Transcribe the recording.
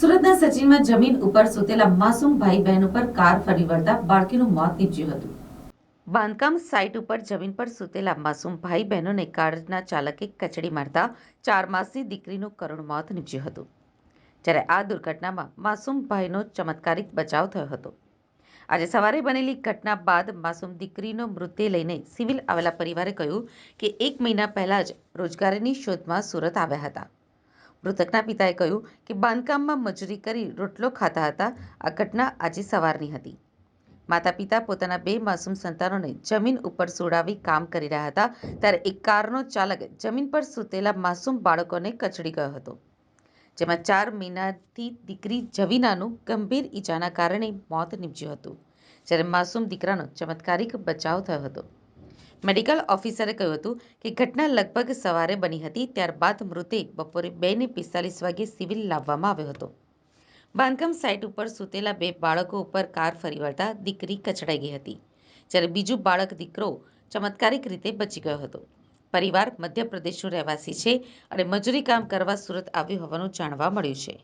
સુરતના સચિનમાં જમીન ઉપર સુતેલા માસૂમ ભાઈ બહેન ઉપર કાર ફરી વળતા બાળકીનું મોત નીપજ્યું હતું. બાંધકામ સાઇટ ઉપર જમીન પર સૂતેલા માસૂમ ભાઈ બહેનોને કારના ચાલકે કચડી મારતા ચાર માસની દીકરીનું કરુણ મોત નીપજ્યું હતું. જ્યારે આ દુર્ઘટનામાં માસૂમ ભાઈનો ચમત્કારિક બચાવ થયો હતો. આજે સવારે બનેલી ઘટના બાદ માસૂમ દીકરીનો મૃતદેહ લઈને સિવિલ આવેલા પરિવારે કહ્યું કે એક મહિના પહેલા જ રોજગારીની શોધમાં સુરત આવ્યા હતા. મૃતકના પિતાએ કહ્યું કે બાંધકામમાં મજૂરી કરી રોટલો ખાતા હતા. આ ઘટના આજે સવારની હતી. માતા પિતા પોતાના બે માસૂમ સંતાનોને જમીન ઉપર સુડાવી કામ કરી રહ્યા હતા, ત્યારે એક કારનો ચાલક જમીન પર સૂતેલા માસૂમ બાળકોને કચડી ગયો હતો. જેમાં ચાર મહિનાથી દીકરી જવીનાનું ગંભીર ઈજાના કારણે મોત નીપજ્યું હતું. જ્યારે માસૂમ દીકરાનો ચમત્કારિક બચાવ થયો હતો. મેડિકલ ઓફિસરે કહ્યું હતું કે ઘટના લગભગ સવારે બની હતી, ત્યારબાદ મૃતદેહ બપોરે બે ને પિસ્તાલીસ વાગે સિવિલ લાવવામાં આવ્યો હતો. બાંધકામ સાઇટ ઉપર સૂતેલા બે બાળકો ઉપર કાર ફરી વળતા દીકરી કચડાઈ ગઈ હતી, જ્યારે બીજું બાળક દીકરો ચમત્કારિક રીતે બચી ગયો હતો. પરિવાર મધ્યપ્રદેશનો રહેવાસી છે અને મજૂરી કામ કરવા સુરત આવ્યું હોવાનું જાણવા મળ્યું છે.